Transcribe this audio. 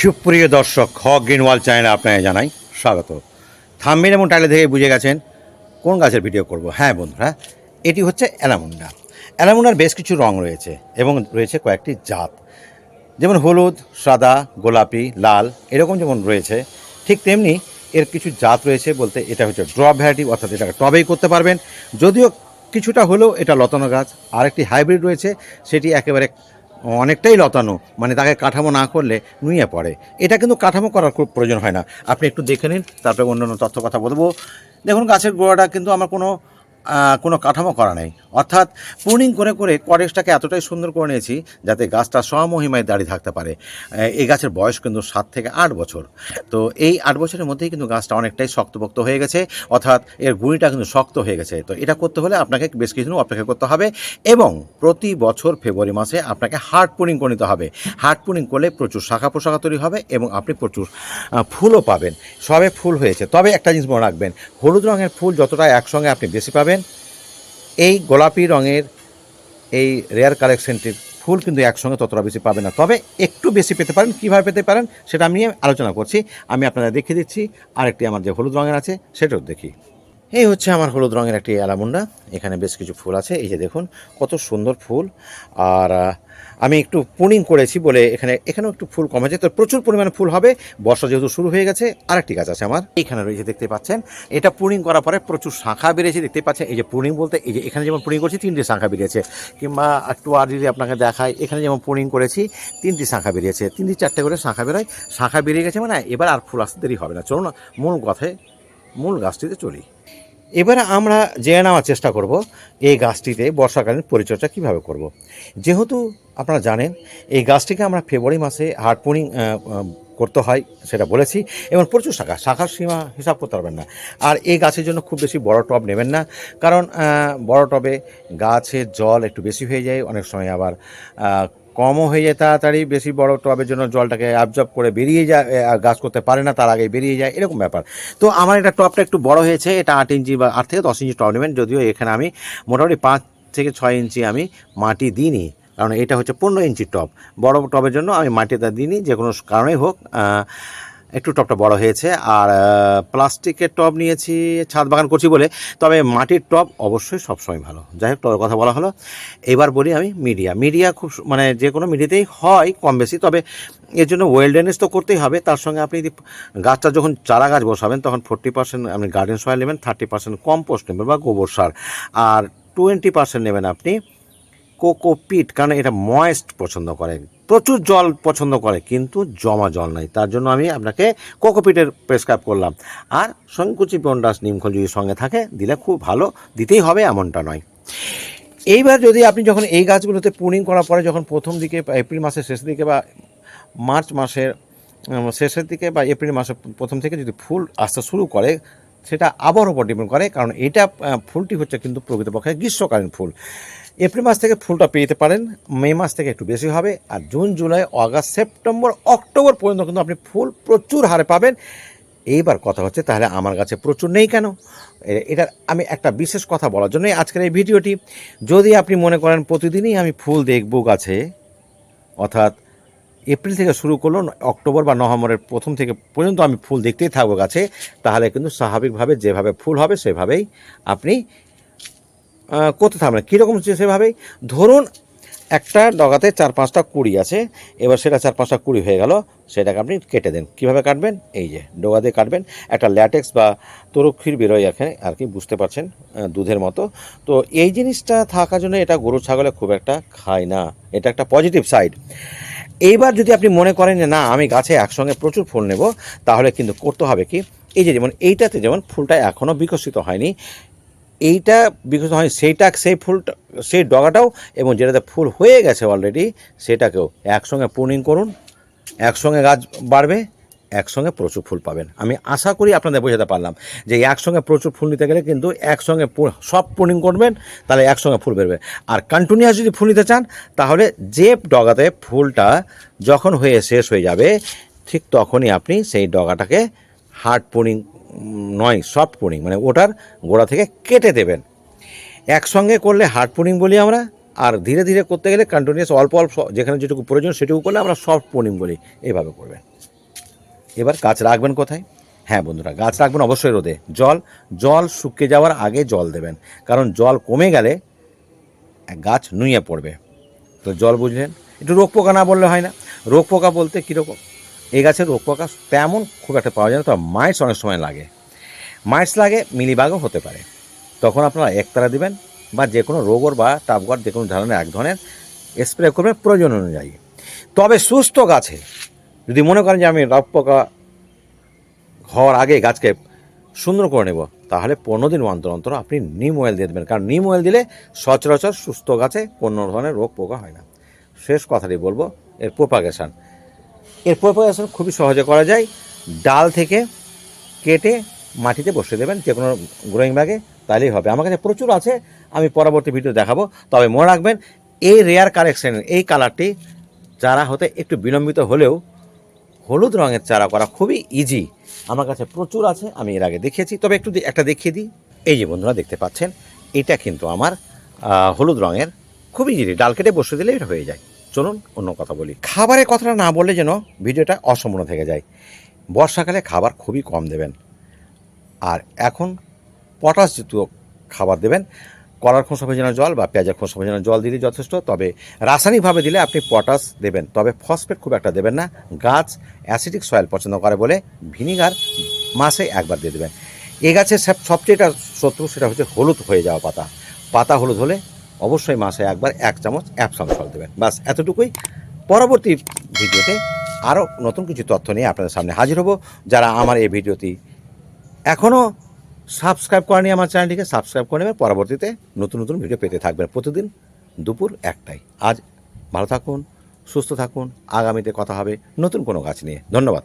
সুপ্রিয় দর্শক, হক গ্রিনওয়াল চ্যানেলে আপনাকে জানাই স্বাগত। থাম্বিন এবং টাইলে থেকে বুঝে গেছেন কোন গাছের ভিডিও করব। হ্যাঁ বন্ধুরা, এটি হচ্ছে অ্যালামুন্ডা। অ্যালামুন্ডার বেশ কিছু রং রয়েছে এবং রয়েছে কয়েকটি জাত। যেমন হলুদ, সাদা, গোলাপি, লাল, এরকম যেমন রয়েছে, ঠিক তেমনি এর কিছু জাত রয়েছে বলতে এটা হচ্ছে ড্রপ ভ্যারাইটি, অর্থাৎ এটাকে টবেই করতে পারবেন। যদিও কিছুটা হলেও এটা লতানো গাছ, আরেকটি হাইব্রিড রয়েছে, সেটি একেবারে অনেকটাই লতানো। মানে তাকে কাঠামো না করলে নুয়ে পড়ে। এটা কিন্তু কাঠামো করার খুব প্রয়োজন হয় না। আপনি একটু দেখে নিন, তারপরে অন্য অন্য তথ্য কথা বলব। দেখুন, গাছের গোড়াটা কিন্তু আমার কোনো কোনো কাঠামো করা নেই। অর্থাৎ প্রুনিং করে করে করেক্সটাকে এতটাই সুন্দর করে নিয়েছি যাতে গাছটা স্বমহিমায় দাঁড়িয়ে থাকতে পারে। এই গাছের বয়স কিন্তু সাত থেকে আট বছর। তো এই আট বছরের মধ্যেই কিন্তু গাছটা অনেকটাই শক্তপোক্ত হয়ে গেছে, অর্থাৎ এর গুঁড়িটা কিন্তু শক্ত হয়ে গেছে। তো এটা করতে হলে আপনাকে বেশ কিছুদিন অপেক্ষা করতে হবে এবং প্রতি বছর ফেব্রুয়ারি মাসে আপনাকে হার্ড পুনিং করে নিতে হবে। হার্ড পুনিং করলে প্রচুর শাখা পোশাখা তৈরি হবে এবং আপনি প্রচুর ফুলও পাবেন। সবে ফুল হয়েছে। তবে একটা জিনিস মনে রাখবেন, হলুদ রঙের ফুল যতটা একসঙ্গে আপনি বেশি পাবেন এই গোলাপি রঙের এই রেয়ার কালেকশনটির ফুল কিন্তু একসঙ্গে ততটা বেশি পাবে না। তবে একটু বেশি পেতে পারেন, কীভাবে পেতে পারেন সেটা আমি আলোচনা করছি। আমি আপনারা দেখিয়ে দিচ্ছি। আরেকটি আমার যে হলুদ রঙের আছে, সেটাও দেখি। এই হচ্ছে আমার হলুদ রঙের একটি অ্যালামুন্ডা এখানে বেশ কিছু ফুল আছে, এই যে দেখুন, কত সুন্দর ফুল। আর আমি একটু পুনিং করেছি বলে এখানে, এখানেও একটু ফুল কম আছে তো প্রচুর পরিমাণে ফুল হবে, বর্ষা যেহেতু শুরু হয়ে গেছে, আরেকটি গাছ আছে আমার। এখানে রয়েছে, দেখতে পাচ্ছেন, এটা পুনিং করার পরে প্রচুর শাখা বেরিয়েছে, দেখতে পাচ্ছেন, এই যে পুনিং বলতে, এই যে এখানে যেমন পুনিং করছি, তিনটি শাখা বেরিয়েছে। কিংবা একটু আর যদি আপনাকে দেখায় এখানে যেমন পুনিং করেছি, তিনটি শাখা বেরিয়েছে, তিনটি চারটে করে শাখা বেরোয়। শাখা বেরিয়ে গেছে মানে এবার আর ফুল আসতে দেরি হবে না। চলুন না মূল কথায় মূল গাছটিতে চলি এবারে আমরা জেনে নেওয়ার চেষ্টা করব এই গাছটিতে বর্ষাকালীন পরিচর্যা কীভাবে করব। যেহেতু আপনারা জানেন, এই গাছটিকে আমরা ফেব্রুয়ারি মাসে হার্ডপুনিং করতে হয়, সেটা বলেছি, এবং প্রচুর শাখা, শাখার সীমা হিসাব করতে পারবেন না আর এই গাছের জন্য খুব বেশি বড় টব নেবেন না, কারণ বড় টবে গাছের জল একটু বেশি হয়ে যায়, অনেক সময় আবার কমও হয়ে যায় তাড়াতাড়ি, বেশি বড় টবের জন্য জলটাকে অ্যাবজর্ব করে বেরিয়ে যায় গাছ করতে পারে না, তার আগে বেরিয়ে যায়, এরকম ব্যাপার। তো আমার এটা টপটা একটু বড় হয়েছে, এটা আট ইঞ্চি বা আট থেকে দশ ইঞ্চি টপ নেবেন, যদিও এখানে আমি মোটামুটি পাঁচ থেকে ছয় ইঞ্চি আমি মাটি দিইনি, কারণ এটা হচ্ছে পনেরো ইঞ্চি টপ। বড় টবের জন্য আমি মাটিটা দিইনি, যে কোনো কারণেই হোক একটু টবটা বড় হয়েছে, আর প্লাস্টিকের টব নিয়েছি, ছাদ বাগান করছি বলে। তবে মাটির টব অবশ্যই সবসময় ভালো। যাই হোক টবের কথা বলা হলো। এবার বলি আমি মিডিয়া। মিডিয়া খুব মানে যে কোনো মিডিয়াতেই হয় কম বেশি, তবে এর জন্য ওয়েল ড্রেনেজ তো করতেই হবে। তার সঙ্গে আপনি গাছটা যখন চারা গাছ বসাবেন, তখন ফোর্টি পার্সেন্ট আপনি গার্ডেন সয়েল নেবেন থার্টি পার্সেন্ট কম্পোস্ট নেবেন বা গোবর সার। আর টোয়েন্টি পার্সেন্ট নেবেন আপনি কোকোপিট কারণ এটা ময়েস্ট পছন্দ করে, প্রচুর জল পছন্দ করে, কিন্তু জমা জল নাই। তার জন্য আমি আপনাকে কোকোপিটের প্রেসক্রাইব করলাম। আর সংকুচি বন্ডাস নিমখল যদি সঙ্গে থাকে, দিলে খুব ভালো, দিতেই হবে এমনটা নয়। এইবার যদি আপনি যখন এই গাছগুলোতে পুনিং করার পরে যখন প্রথম দিকে এপ্রিল মাসের শেষ দিকে বা মার্চ মাসের শেষের দিকে বা এপ্রিল মাসের প্রথম থেকে যদি ফুল আসতে শুরু করে, সেটা আবার উপর ডিপেন্ড করে, কারণ এটা ফুলটি হচ্ছে কিন্তু প্রকৃতপক্ষে গ্রীষ্মকালীন ফুল। এপ্রিল মাস থেকে ফুলটা পেয়ে যেতে পারেন। মে মাস থেকে একটু বেশি হবে। আর June, July August September, October পর্যন্ত কিন্তু আপনি ফুল প্রচুর হারে পাবেন। এইবার কথা হচ্ছে, তাহলে আমার কাছে প্রচুর নেই কেন? এটা আমি একটা বিশেষ কথা বলার জন্যই আজকের এই ভিডিওটি। যদি আপনি মনে করেন প্রতিদিনই আমি ফুল দেখব গাছে, অর্থাৎ এপ্রিল থেকে শুরু করল অক্টোবর বা নভেম্বরের প্রথম থেকে পর্যন্ত আমি ফুল দেখতেই থাকব গাছে, তাহলে কিন্তু স্বাভাবিকভাবে যেভাবে ফুল হবে, সেভাবেই আপনি করতে থাকবেন কীরকম সেভাবেই? ধরুন একটা ডগাতে চার পাঁচটা কুড়ি আছে, এবার সেটা চার পাঁচটা কুড়ি হয়ে গেল, সেটাকে আপনি কেটে দেন। কীভাবে কাটবেন? এই যে ডোগা দিয়ে কাটবেন। একটা ল্যাটেক্স বা তরক্ষীর বেরোয় এখানে, আর কি বুঝতে পারছেন দুধের মতো। তো এই জিনিসটা থাকার জন্য এটা গরু ছাগলে খুব একটা খায় না। এটা একটা পজিটিভ সাইড এইবার যদি আপনি মনে করেন যে, না, আমি গাছে একসঙ্গে প্রচুর ফুল নেব, তাহলে কিন্তু করতে হবে কি? এই যে যেমন এইটাতে যেমন ফুলটা এখনও বিকশিত হয়নি এইটা বিকশিত হয় সেইটা, সেই ফুলটা, সেই ডগাটাও এবং যেটাতে ফুল হয়ে গেছে অলরেডি সেটাকেও একসঙ্গে পুনিং করুন, একসঙ্গে গাছ বাড়বে, একসঙ্গে প্রচুর ফুল পাবেন। আমি আশা করি আপনাদের বোঝাতে পারলাম যে একসঙ্গে প্রচুর ফুল নিতে গেলে কিন্তু একসঙ্গে সব পুনিং করবেন, তাহলে একসঙ্গে ফুল বেরবে। আর কন্টিনিউয়াস যদি ফুল নিতে চান, তাহলে যে ডগাতে ফুলটা যখন হয়ে শেষ হয়ে যাবে, ঠিক তখনই আপনি সেই ডগাটাকে হার্ড পুনিং নয় সফট পুনিং মানে ওটার গোড়া থেকে কেটে দেবেন। একসঙ্গে করলে হার্ড পুনিং বলি আমরা, আর ধীরে ধীরে করতে গেলে কন্টিনিউয়াস অল্প অল্প যেখানে যেটুকু প্রয়োজন সেটুকু করলে আমরা সফট পনিম বলি এইভাবে করবেন। এবার গাছ রাখবেন কোথায়? হ্যাঁ বন্ধুরা, গাছ রাখবেন অবশ্যই রোদে। জল জল শুকিয়ে যাওয়ার আগে জল দেবেন, কারণ জল কমে গেলে গাছ নুয়ে পড়বে। তো জল বুঝলেন? একটু রোগ পোকা না বললে হয় না। রোগ পোকা বলতে কীরকম এই গাছের রোগ পোকা তেমন খুব একটা পাওয়া যায় না, তবে মাইটস অনেক সময় লাগে। মাইটস লাগে, মিলিবাগও হতে পারে। তখন আপনারা একতারা দিবেন বা যে কোনো রোগর বা টাপগর যে কোনো ধরনের, এক ধরনের স্প্রে করবেন প্রয়োজন অনুযায়ী। তবে সুস্থ গাছে, যদি মনে করেন যে আমি রোগ পোকা হওয়ার আগে গাছকে সুন্দর করে নেব, তাহলে পনেরো দিন অন্তর অন্তর আপনি নিম অয়েল দিয়ে দেবেন। কারণ নিম অয়েল দিলে সচরাচর সুস্থ গাছে কোনো ধরনের রোগ পোকা হয় না। শেষ কথাটি বলব, এর প্রোপাগেশন এর প্রোপাগেশন খুবই সহজে করা যায়। ডাল থেকে কেটে মাটিতে বসে দেবেন, যে কোনো গ্রোয়িং ব্যাগে তাহলেই হবে। আমার কাছে প্রচুর আছে, আমি পরবর্তী ভিডিও দেখাবো। তবে মনে রাখবেন, এই রেয়ার কারেকশন এই কালারটি চারা হতে একটু বিলম্বিত হলেও হলুদ রঙের চারা করা খুবই ইজি আমার কাছে প্রচুর আছে, আমি এর আগে দেখিয়েছি। তবে একটু একটা দেখিয়ে দিই। এই যে বন্ধুরা, দেখতে পাচ্ছেন, এটা কিন্তু আমার হলুদ রঙের, খুবই ইজি ডাল কেটে বসে দিলে এটা হয়ে যায়। চলুন অন্য কথা বলি। খাবারের কথাটা না বললে যেন ভিডিওটা অসম্পূর্ণ থেকে যায়। বর্ষাকালে খাবার খুবই কম দেবেন। আর এখন পটাশ জাতীয় খাবার দেবেন। কলার খোসা ভেজানো জল বা পেঁয়াজের খোসা ভেজানো জল দিলে যথেষ্ট, তবে রাসায়নিকভাবে দিলে আপনি পটাশ দেবেন। তবে ফসফেট খুব একটা দেবেন না। গাছ অ্যাসিডিক সয়েল পছন্দ করে বলে ভিনিগার মাসে একবার দিয়ে দেবেন। এ গাছের সব- সবচেয়ে একটা শত্রু সেটা হচ্ছে হলুদ হয়ে যাওয়া পাতা। পাতা হলুদ হলে অবশ্যই মাসে একবার এক চামচ অ্যাপসাম সল দেবেন। বাস এতটুকুই। পরবর্তী ভিডিওতে আরও নতুন কিছু তথ্য নিয়ে আপনাদের সামনে হাজির হব। যারা আমার এই ভিডিওটি এখনও সাবস্ক্রাইব করেনি আমার চ্যানেলটিকে, সাবস্ক্রাইব করে নেবেন। পরবর্তীতে নতুন নতুন ভিডিও পেতে থাকবেন প্রতিদিন দুপুর একটাই আজ ভালো থাকুন, সুস্থ থাকুন। আগামীতে কথা হবে নতুন কোনো গাছ নিয়ে। ধন্যবাদ।